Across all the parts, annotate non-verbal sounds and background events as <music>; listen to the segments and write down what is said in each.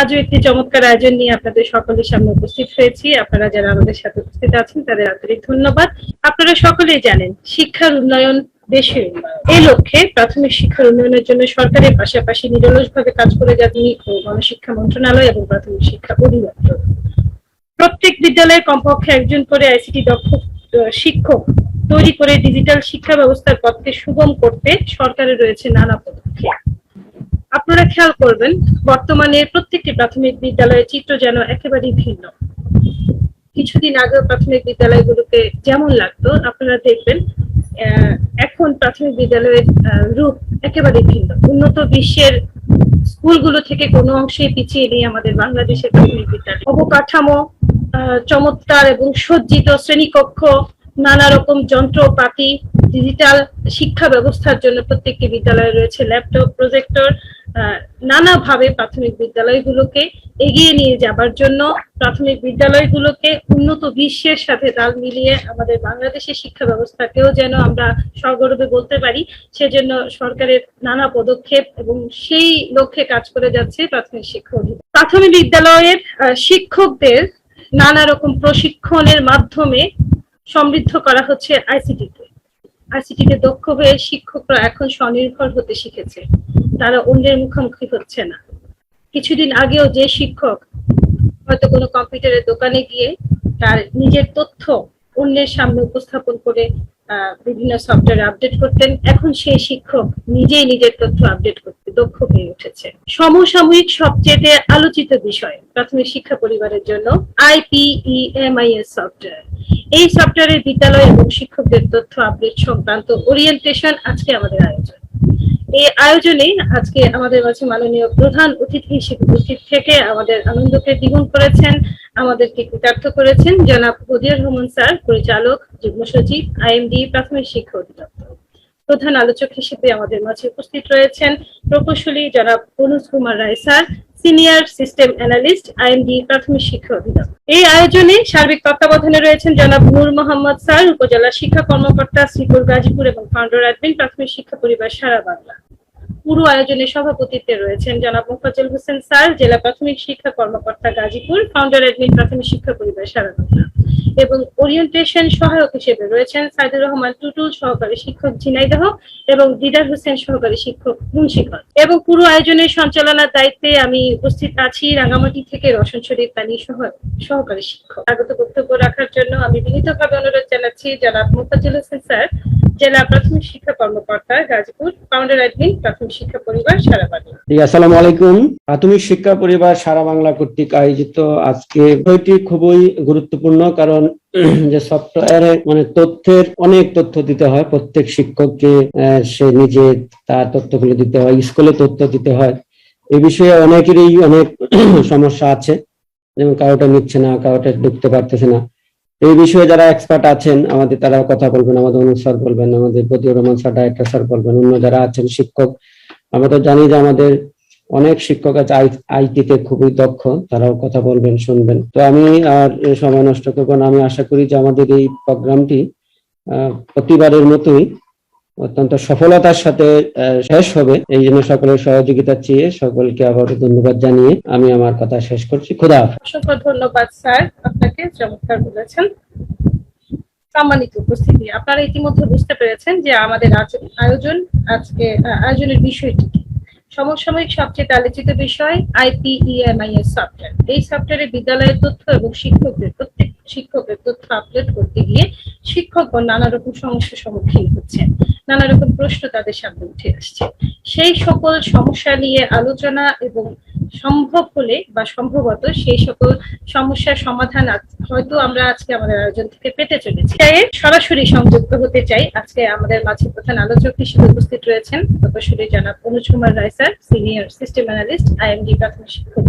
আজও একটি চমৎকার আয়োজন নিয়ে আপনাদের সকলের সামনে উপস্থিত হয়েছি। আপনারা যারা আমাদের সাথে উপস্থিত আছেন, তাদের আন্তরিক ধন্যবাদ। আপনারা সকলেই জানেন, শিক্ষার উন্নয়ন দেশের এই লক্ষ্যে প্রাথমিক শিক্ষার উন্নয়নের জন্য সরকারের পাশাপাশি নিরলসভাবে কাজ করে যাচ্ছেন ও গণশিক্ষা মন্ত্রণালয় এবং প্রাথমিক শিক্ষা অধিদপ্তর। প্রত্যেক বিদ্যালয়ে কমপক্ষে একজন করে আইসিটি দক্ষ শিক্ষক তৈরি করে ডিজিটাল শিক্ষা ব্যবস্থার পথকে সুগম করতে সরকারের রয়েছে নানা পদক্ষেপ। আপনারা খেয়াল করবেন, বর্তমানে প্রত্যেকটি প্রাথমিক বিদ্যালয়ের চিত্র যেন একেবারেই ভিন্ন। কিছুদিন আগে প্রাথমিক বিদ্যালয়গুলোকে যেমন লাগতো, আপনারা দেখবেন এখন প্রাথমিক বিদ্যালয়ের রূপ একেবারে ভিন্ন। উন্নত বিশ্বের স্কুলগুলো থেকে কোনো অংশে পিছিয়ে নেই আমাদের বাংলাদেশের প্রাথমিক বিদ্যালয়। অবকাঠামো চমৎকার এবং সজ্জিত শ্রেণীকক্ষ নানা রকম যন্ত্রপাতি ডিজিটাল শিক্ষা ব্যবস্থার জন্য প্রত্যেকটি বিদ্যালয়ে রয়েছে ল্যাপটপ প্রজেক্টর নানাভাবে প্রাথমিক বিদ্যালয়গুলোকে এগিয়ে নিয়ে যাবার জন্য প্রাথমিক বিদ্যালয়গুলোকে উন্নত বিশ্বের সাথে তাল মিলিয়ে আমাদের বাংলাদেশের শিক্ষা ব্যবস্থাকেও যেন আমরা সগর্বে বলতে পারি, সেজন্য সরকারের নানা পদক্ষেপ এবং সেই লক্ষ্যে কাজ করে যাচ্ছে প্রাথমিক শিক্ষা প্রাথমিক বিদ্যালয়ের শিক্ষকদের নানা রকম প্রশিক্ষণের মাধ্যমে সমৃদ্ধ করা হচ্ছে আইসিটিতে। আইসিটিতে দক্ষ হয়ে শিক্ষকরা এখন স্বনির্ভর হতে শিখেছে। তারা অন্যের মুখোমুখি হচ্ছে না। কিছুদিন আগেও যে শিক্ষক হয়তো কোনো কম্পিউটারের দোকানে গিয়ে তার নিজের তথ্য অন্যের সামনে উপস্থাপন করে বিভিন্ন সফটওয়্যার আপডেট করতেন। এখন সেই শিক্ষক নিজেই নিজের তথ্য আপডেট করতে দক্ষ হয়ে উঠেছে। সমসাময়িক সবচেয়ে আলোচিত বিষয় প্রাথমিক শিক্ষা পরিবারের জন্য আইপিইএমআইএস সফটওয়্যার এই সফটওয়্যারের বিদ্যালয় এবং শিক্ষকদের তথ্য আপডেট সংক্রান্ত ওরিয়েন্টেশন আজকে আমাদের আয়োজন। এই আয়োজনে আজকে আমাদের মাঝে মাননীয় প্রধান অতিথি হিসেবে উপস্থিত থেকে আমাদের আনন্দকে দ্বিগুণ করেছেন, আমাদেরকে কৃতার্থ করেছেন জনাব বদিয়ার রহমান স্যার, পরিচালক, যুগ্ম সচিব, আইএমডি, প্রাথমিক শিক্ষা অধিদপ্তর। প্রধান আলোচক হিসেবে আমাদের মাঝে উপস্থিত রয়েছেন প্রকৌশলী জনাব Anuj Kumar Roy sir, senior system analyst, IMD, প্রাথমিক শিক্ষা অধিদপ্তর। এই আয়োজনে সার্বিক তত্ত্বাবধানে রয়েছেন জনাব নূর মোহাম্মদ স্যার, উপজেলা শিক্ষা কর্মকর্তা শ্রীপুর গাজীপুর এবং ফাউন্ডার অ্যাডমিন প্রাথমিক শিক্ষা পরিবার সারা বাংলা। পুরো আয়োজনে সভাপতিত্বে রয়েছেন জনাব মুফাজ্জল হোসেন স্যার, জেলা প্রাথমিক শিক্ষা কর্মকর্তা গাজীপুর ফাউন্ডার অ্যাডমিন প্রাথমিক শিক্ষা পরিবার সারা এবং ওরিয়েন্টেশন সহায়ক হিসেবে রয়েছেন সাইদুর রহমান টুটুল সহকারী শিক্ষক ঝিনাইদহ এবং দিদার হোসেন সহকারী শিক্ষক মুন্সিগঞ্জ। এবং পুরো আয়োজনের সঞ্চালনার দায়িত্বে আমি উপস্থিত আছি রাঙ্গামাটি থেকে রসন শরীফ সহ, সহকারী শিক্ষক। আগত বক্তব্য রাখার জন্য আমি বিনীতভাবে অনুরোধ জানাচ্ছি জনাব মুফাজ্জল হোসেন স্যার, জেলা প্রাথমিক শিক্ষা কর্মকর্তা, গাজীপুর ফাউন্ডার অ্যাডমিন প্রাথমিক শিক্ষা পরিবার সারা আসসালামু আলাইকুম। প্রাথমিক শিক্ষা পরিবার সারা বাংলা কর্তৃক আয়োজিত আজকে বিষয়টি খুবই গুরুত্বপূর্ণ কারণ যে সফটওয়্যারে মানে তথ্যের অনেক তথ্য দিতে হয়। প্রত্যেক শিক্ষককে সে নিজে তার তথ্যগুলো দিতে হয়, স্কুলে তথ্য দিতে হয়। এই বিষয়ে অনেকেরই অনেক <clears throat> সমস্যা আছে। যেমন কারোটা নিচ্ছে না, কারোটা ঢুকতে পারতেছে না। এই বিষয়ে যারা এক্সপার্ট আছেন, আমাদের তারা কথা বলবেন, আমাদের অনুজ স্যার বলবেন, আমাদের Badiur Rahman sir director sir বলবেন, অন্য যারা আছেন শিক্ষক, আমরা তো জানি যে আমাদের অনেক শিক্ষক আছে আইটিতে খুবই দক্ষ, তারাও কথা বলবেন, শুনবেন। তো আমি আর সময় নষ্ট করব না, আমি আশা করি যে আমাদের এই প্রোগ্রামটি প্রতিবারের মতোই অত্যন্ত সফলতার সাথে শেষ হবে। এই জন্য সকলের সহযোগিতা চেয়ে সকলকে আবার ধন্যবাদ জানিয়ে আমি আমার কথা শেষ করছি। খুদা। অসংখ্য ধন্যবাদ, স্যার, আপনাকে চমৎকার বলেছেন। সম্মানিত উপস্থিতি, আপনারা ইতিমধ্যে বুঝতে পেরেছেন যে আমাদের আয়োজন, আজকে আয়োজনের বিষয়টি সমসাময়িক সবচেয়ে আলোচিত বিষয় আইপিইএমআইএস সফটওয়্যার এই সফটওয়্যারে বিদ্যালয়ের তথ্য এবং শিক্ষকদের প্রত্যেক শিক্ষকের তথ্য আপলোড করতে গিয়ে শিক্ষকগণ নানা রকম সমস্যার সম্মুখীন হচ্ছেন নানা রকম প্রশ্ন তাদের সামনে উঠে আসছে। সেই সকল সমস্যা নিয়ে আলোচনা এবং সম্ভব হলে বা সম্ভবত সেই সকল সমস্যার সমাধান হয়তো আমরা আজকে আমাদের আয়োজন থেকে পেতে চলেছি। সরাসরি সংযুক্ত হতে চাই আজকে আমাদের মাঝে প্রধান আলোচক হিসেবে উপস্থিত রয়েছেন প্রকৌশলী জানাব Anuj Kumar Roy sir, senior system analyst, IMD প্রাথমিক শিক্ষক।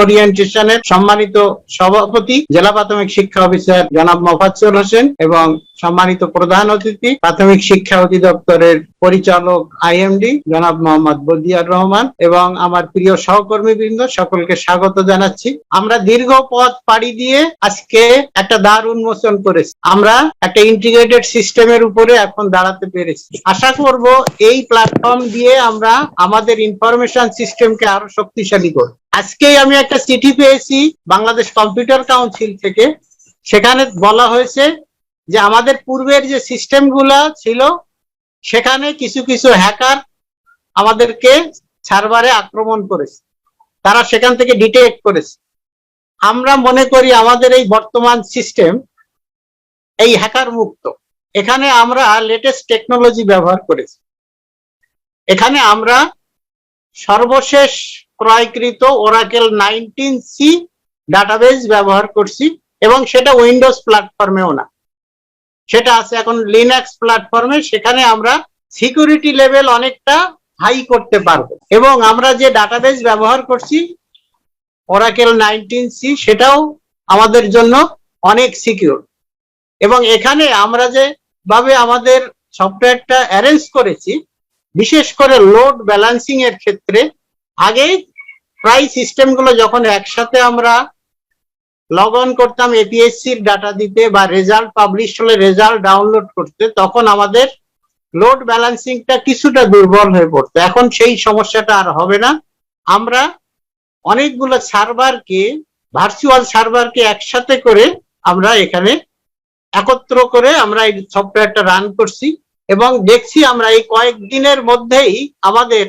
ওরিয়েন্টেশনের সম্মানিত সভাপতি, জেলা প্রাথমিক শিক্ষা অফিসার জনাব মোফাজ্জল হোসেন এবং সম্মানিত প্রধান অতিথি, প্রাথমিক শিক্ষা অধিদপ্তরের পরিচালক আইএমডি জনাব মোহাম্মদ বদিয়ার রহমান এবং আমার প্রিয় সহকর্মী বৃন্দ সকলকে স্বাগত জানাচ্ছি। আমরা দীর্ঘ পথ পাড়ি দিয়ে আজকে একটা দ্বার উন্মোচন করেছি। আমরা একটা ইন্টিগ্রেটেড সিস্টেমের উপরে এখন দাঁড়াতে পেরেছি। আশা করব এই প্ল্যাটফর্ম দিয়ে আমরা আমরা আমাদের ইনফরমেশন সিস্টেমকে আরও শক্তিশালী করব আজকেই আমি একটা চিঠি পেয়েছি বাংলাদেশ কম্পিউটার কাউন্সিল থেকে। সেখানে বলা হয়েছে যে আমাদের পূর্বের যে সিস্টেম ছিল, সেখানে কিছু কিছু হ্যাকার আমাদেরকে সার্ভারে আক্রমণ করেছে। তারা সেখান থেকে ডিটেক্ট করেছে। আমরা মনে করি আমাদের এই বর্তমান সিস্টেম এই হ্যাকার মুক্ত। এখানে আমরা লেটেস্ট টেকনোলজি ব্যবহার করেছি। এখানে আমরা সর্বশেষ ক্রয়কৃত ওরাকেল নাইনটিন সি ডাটাবেস ব্যবহার করছি এবং সেটা উইন্ডোজ প্ল্যাটফর্মেও না। সেটা আছে এখন লিনাক্স প্ল্যাটফর্মে সেখানে আমরা সিকিউরিটি লেভেল অনেকটা হাই করতে পারব। এবং আমরা যে ডাটাবেস ব্যবহার করছি ওরাকেল নাইনটিন সি সেটাও আমাদের জন্য অনেক সিকিউর এবং এখানে আমরা যে ভাবে আমাদের সফটওয়্যারটা অ্যারেঞ্জ করেছি বিশেষ করে লোড ব্যালেন্সিং এর ক্ষেত্রে আগে প্রায় সিস্টেমগুলো যখন একসাথে আমরা লগ অন করতাম এপিএসসির ডাটা দিতে বা রেজাল্ট পাবলিশ হলে রেজাল্ট ডাউনলোড করতে, তখন আমাদের লোড ব্যালেন্সিংটা কিছুটা দুর্বল হয়ে পড়তো। এখন সেই সমস্যাটা আর হবে না। আমরা অনেকগুলো সার্ভারকে ভার্চুয়াল সার্ভারকে একসাথে করে আমরা এখানে একত্র করে আমরা এই সফটওয়্যারটা রান করছি। এবং দেখছি আমরা এই কয়েকদিনের মধ্যেই আমাদের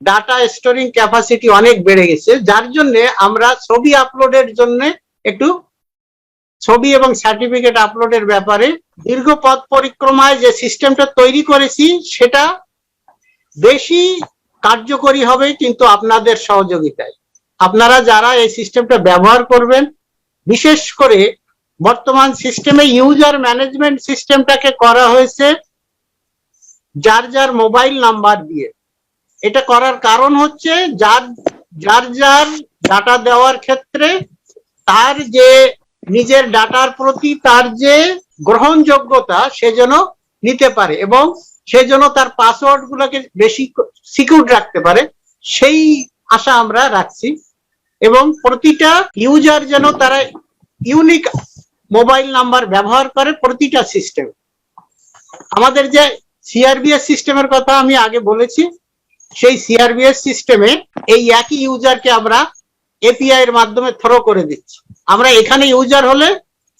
ডাটা স্টোরিং ক্যাপাসিটি অনেক বেড়ে গেছে, যার জন্য আমরা ছবি আপলোডের জন্য একটু ছবি এবং সার্টিফিকেট আপলোডের ব্যাপারে দীর্ঘ পথ পরিক্রমায় যে সিস্টেমটা তৈরি করেছি সেটা বেশি কার্যকরী হবে কিন্তু আপনাদের সহযোগিতায়। আপনারা যারা এই সিস্টেমটা ব্যবহার করবেন, বিশেষ করে বর্তমান সিস্টেমে ইউজার ম্যানেজমেন্ট সিস্টেমটাকে করা হয়েছে যার যার মোবাইল নাম্বার দিয়ে। এটা করার কারণ হচ্ছে যার যার যার ডাটা দেওয়ার ক্ষেত্রে তার যে নিজের ডাটার প্রতি তার যে গ্রহণযোগ্যতা, সে যেন নিতে পারে এবং সে যেন তার পাসওয়ার্ড গুলোকে বেশি সিকিউর রাখতে পারে, সেই আশা আমরা রাখছি। এবং প্রতিটা ইউজার যেন তারা ইউনিক মোবাইল নাম্বার ব্যবহার করে প্রতিটা সিস্টেম আমাদের যে সিআরবিএস সিস্টেমের কথা আমি আগে বলেছি। সেই সিআরবিএস সিস্টেমে এই একই ইউজারকে আমরা এপিআই এর মাধ্যমে থ্রো করে দিচ্ছি। আমরা এখানে ইউজার হলে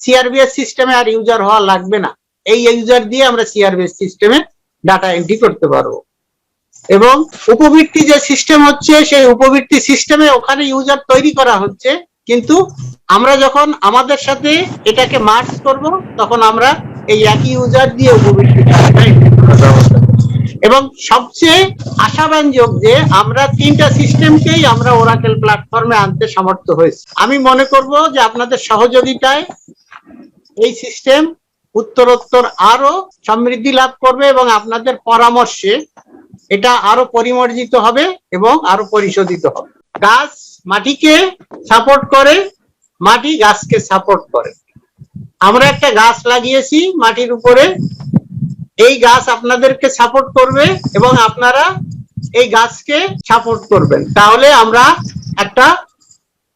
সিআরবিএস সিস্টেমে আর ইউজার হওয়া লাগবে না। এই ইউজার দিয়ে আমরা সিআরবিএস সিস্টেমে ডাটা এন্ট্রি করতে পারব। এবং উপবৃত্তি যে সিস্টেম হচ্ছে, সেই উপবৃত্তি সিস্টেমে ওখানে ইউজার তৈরি করা হচ্ছে। কিন্তু আমরা যখন আমাদের সাথে এটাকে মার্চ করব, তখন আমরা এই একই ইউজার দিয়ে উপবৃত্তি এবং সবচেয়ে আশাব্যঞ্জক যে আমরা তিনটা সিস্টেমকেই আমরা ওরাকেল প্ল্যাটফর্মে আনতে সমর্থ হয়েছি। আমি মনে করব যে আপনাদের সহযোগিতায় এই সিস্টেম উত্তরোত্তর আরও সমৃদ্ধি লাভ করবে এবং আপনাদের পরামর্শে এটা আরও পরিমার্জিত হবে এবং আরও পরিশোধিত হবে। গাছ মাটিকে সাপোর্ট করে, মাটি গাছকে সাপোর্ট করে। আমরা একটা গাছ লাগিয়েছি মাটির উপরে। এই গাছ আপনাদেরকে সাপোর্ট করবে এবং আপনারা এই গাছকে সাপোর্ট করবেন। তাহলে আমরা একটা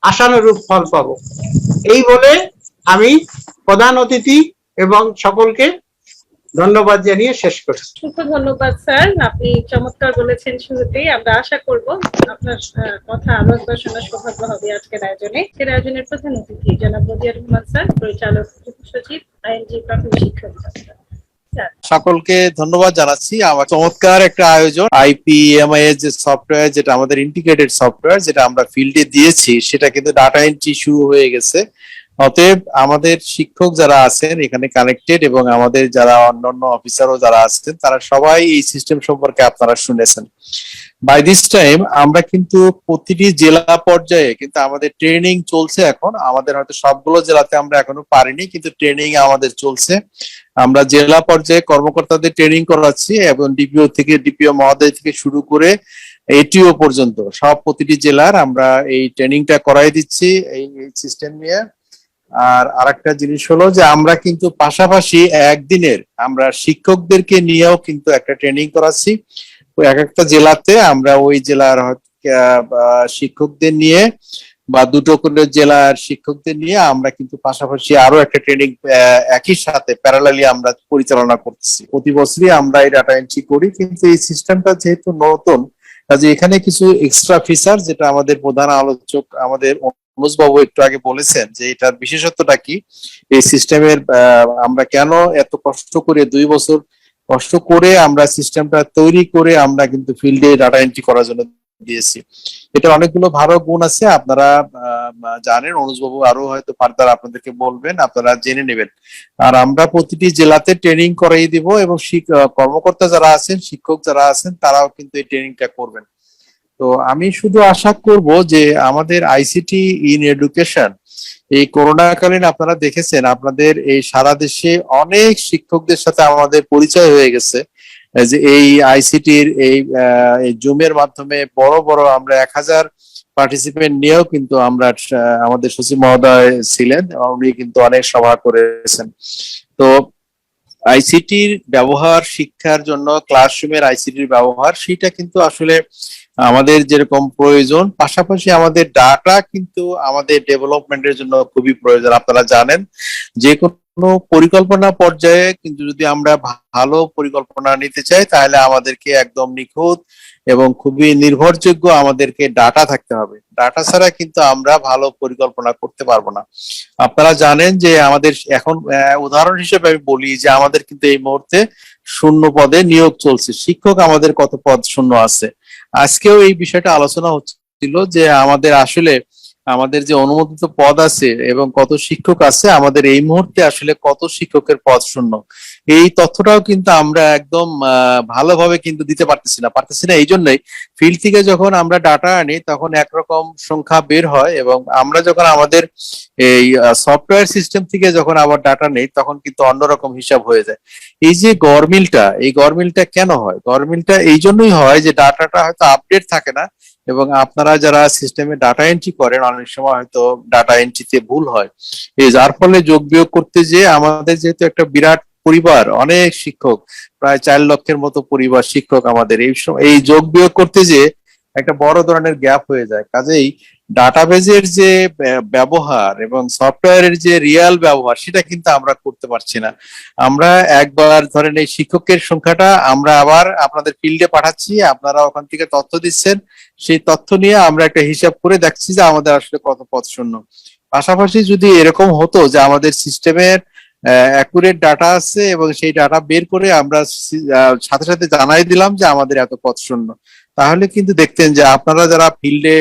আশানুরূপ ফল পাবো। এই বলে আমি প্রধান অতিথি এবং সকলকে ধন্যবাদ জানিয়ে শেষ করছি। অসংখ্য ধন্যবাদ, স্যার। আপনি চমৎকার বলেছেন শুরুতেই। আমরা আশা করব আপনার কথা আরও একবার শোনার সৌভাগ্য হবে আজকের আয়োজনে। আজকের আয়োজনের প্রধান অতিথি জনাব নদিয়া রহমান স্যার, পরিচালক সচিব, আইএনজি প্রাথমিক শিক্ষা বিভাগ স্যার। স্যার সকলকে ধন্যবাদ জানাচ্ছি। আমার চমৎকার একটা আয়োজন আইপিএমআই যে সফটওয়্যার যেটা আমাদের ইন্টিগ্রেটেড সফটওয়্যার যেটা আমরা ফিল্ডে দিয়েছি, সেটা কিন্তু ডাটা এন্ট্রি শুরু হয়ে গেছে। অতএব আমাদের শিক্ষক যারা আছেন, এখানে কানেক্টেড এবং আমাদের যারা অন্যান্য অফিসারও যারা আছেন, তারা সবাই এই সিস্টেম সম্পর্কে আপনারা শুনেছেন। বাই দিস টাইম আমরা কিন্তু প্রতিটি জেলা পর্যায়ে কিন্তু আমাদের ট্রেনিং চলছে এখন। আমাদের হয়তো সবগুলো জেলাতে আমরা এখনও পারিনি, কিন্তু ট্রেনিং আমাদের চলছে। আমরা জেলা পর্যায়ে কর্মকর্তাদের ট্রেনিং করাচ্ছি এবং ডিপিও থেকে ডিপিও মহোদয় থেকে শুরু করে এটিও পর্যন্ত সব প্রতিটি জেলার আমরা এই ট্রেনিংটা করাই দিচ্ছি, এই সিস্টেম নিয়ে। আর আরেকটা জিনিস হলো যে আমরা কিন্তু পাশাপাশি একদিনের আমরা শিক্ষকদেরকে নিয়েও কিন্তু একটা ট্রেনিং করাচ্ছি। এক একটা জেলাতে আমরা ওই জেলার শিক্ষকদের নিয়ে বা দুটো করে জেলার শিক্ষকদের নিয়ে আমরা কিন্তু পাশাপাশি আরও একটা ট্রেনিং একই সাথে প্যারালালি আমরা পরিচালনা করতেছি। প্রতি বছরই আমরা এই ডাটা এন্ট্রি করি, কিন্তু এই সিস্টেমটা যেহেতু নতুন, কাজে এখানে কিছু এক্সট্রা ফিচার যেটা আমাদের প্রধান আলোচক, আমাদের বাবু একটু আগে বলেছেন যে এটার বিশেষত্বটা কি? এই সিস্টেমের আমরা কেন এত কষ্ট করে দুই বছর কষ্ট করে আমরা সিস্টেমটা তৈরি করে আমরা কিন্তু ফিল্ডে ডাটা এন্ট্রি করার জন্য দিয়েছি। এটা অনেকগুলো ভালো গুণ আছে, আপনারা জানেন, অনুজবাবু আরও হয়তো ফার্দার আপনাদেরকে বলবেন, আপনারা জেনে নেবেন। আর আমরা প্রতিটি জেলাতে ট্রেনিং করাই দিব এবং কর্মকর্তা যারা আছেন, শিক্ষক যারা আছেন, তারাও কিন্তু এই ট্রেনিংটা করবেন। তো আমি শুধু আশা করব যে আমাদের আইসিটি ইন এডুকেশন এই করোনাকালীন আপনারা দেখেছেন, আপনাদের এই সারা দেশে অনেক শিক্ষকদের সাথে আমাদের পরিচয় হয়ে গেছে। যে এই আইসিটির এই জুমের মাধ্যমে বড় বড় আমরা এক হাজার পার্টিসিপেন্ট নিয়েও কিন্তু আমরা আমাদের সচিব মহোদয় ছিলেন, উনি কিন্তু অনেক সভা করেছেন। তো আইসিটির ব্যবহার, শিক্ষার জন্য ক্লাসরুমের আইসিটির ব্যবহার, সেটা কিন্তু আসলে আমাদের যেরকম প্রয়োজন, পাশাপাশি আমাদের ডাটা কিন্তু আমাদের ডেভেলপমেন্টের জন্য খুবই প্রয়োজন, আপনারা জানেন। যে কোনো পরিকল্পনা পর্যায়ে, কিন্তু যদি আমরা ভালো পরিকল্পনা নিতে চাই, তাহলে আমাদেরকে একদম নিখুঁত এবং খুবই নির্ভরযোগ্য আমাদেরকে ডাটা থাকতে হবে। ডাটা ছাড়া কিন্তু আমরা ভালো পরিকল্পনা করতে পারব না। আপনারা জানেন যে আমাদের এখন উদাহরণ হিসেবে আমি বলি যে আমাদের কিন্তু এই মুহূর্তে শূন্য পদে নিয়োগ চলছে। শিক্ষক আমাদের কত পদ শূন্য আছে? আজকেও এই বিষয়টা আলোচনা হচ্ছিল যে আমাদের আসলে আমাদের যে অনুমোদিত পদ আছে এবং কত শিক্ষক আছে, আমাদের এই মুহূর্তে আসলে কত শিক্ষকের পদ শূন্য। এই তথ্যটাও কিন্তু আমরা একদম ভালোভাবে কিন্তু দিতে পারতেছি না পারতেছি না এই জন্যই ফিল্ড থেকে যখন আমরা ডাটা আনি, তখন একরকম সংখ্যা বের হয় এবং আমরা যখন আমাদের এই সফটওয়্যার সিস্টেম থেকে যখন আবার ডাটা নেই, তখন কিন্তু অন্যরকম হিসাব হয়ে যায়। এই যে গরমিলটা এই গরমিলটা কেন হয়? গরমিলটা এই জন্যই হয় যে ডাটাটা হয়তো আপডেট থাকে না এবং আপনারা যারা সিস্টেমে ডাটা এন্ট্রি করেন, অনেক সময় হয়তো ডাটা এন্ট্রিতে ভুল হয়। এই যার ফলে যোগ বিয়োগ করতে যে আমাদের যেহেতু একটা বিরাট পরিবার, অনেক শিক্ষক, প্রায় চার লক্ষের মতো পরিবার শিক্ষক আমাদের। এই সময় এই যোগ বিয়োগ করতে যে একটা বড় ধরনের গ্যাপ হয়ে যায়। কাজেই ডাটাবেজের যে, ব্য- ব্যবহার এবং সফটওয়্যারের যে রিয়াল ব্যবহার, সেটা কিন্তু আমরা করতে পারছি না। আমরা একবার ধরেন এই শিক্ষকের সংখ্যাটা আমরা আবার আপনাদের ফিল্ডে পাঠাচ্ছি, আপনারা ওখান থেকে তথ্য দিচ্ছেন, সেই তথ্য নিয়ে আমরা একটা হিসাব করে দেখছি যে আমাদের আসলে কত পদ শূন্য পাশাপাশি যদি এরকম হতো যে আমাদের সিস্টেমের অ্যাকুরেট ডাটা আছে এবং সেই ডাটা বের করে আমরা সাথে সাথে জানাই দিলাম যে আমাদের এত পদ শূন্য তাহলে কিন্তু দেখতেন যে আপনারা যারা ফিল্ডে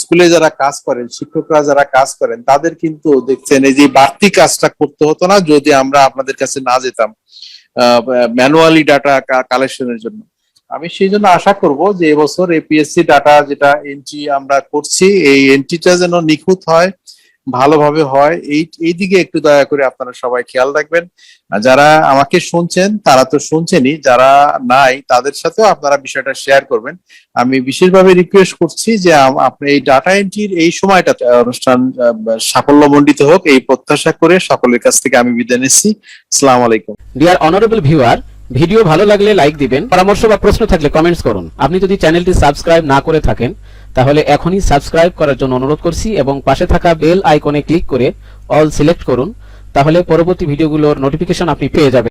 স্কুলে যারা কাজ করেন, শিক্ষকরা যারা কাজ করেন, তাদের কিন্তু দেখছেন এই যে বাড়তি কাজটা করতে হতো না যদি আমরা আপনাদের কাছে না যেতাম ম্যানুয়ালি ডাটা কালেকশনের জন্য। আমি সেই জন্য আশা করব যে এবছর এপিএসসি ডাটা যেটা এন্ট্রি আমরা করছি, এই এন্ট্রিটা যেন নিখুঁত হয় ভালোভাবে হয়। এই এই দিকে একটু দয়া করে আপনারা সবাই খেয়াল রাখবেন। যারা আমাকে শুনছেন, তারা তো শুনছেনই। যারা নাই, তাদের সাথেও আপনারা বিষয়টা শেয়ার করবেন। আমি বিশেষভাবে রিকোয়েস্ট করছি যে আপনি এই ডাটা এন্ট্রির এই সময়টা অনুষ্ঠান সাফল্যমণ্ডিত হোক, এই প্রত্যাশা করে সকলের কাছ থেকে আমি বিদায় নিচ্ছি। আসসালামু আলাইকুম। ডিয়ার অনারেবল ভিউয়ার ভিডিও ভালো লাগলে লাইক দিবেন। পরামর্শ বা প্রশ্ন থাকলে কমেন্টস করুন। আপনি যদি চ্যানেলটি সাবস্ক্রাইব না করে থাকেন তাহলে এখনই সাবস্ক্রাইব করার জন্য অনুরোধ করছি এবং পাশে থাকা বেল আইকনে ক্লিক করে অল সিলেক্ট করুন। তাহলে পরবর্তী ভিডিওগুলোর নোটিফিকেশন আপনি পেয়ে যাবেন।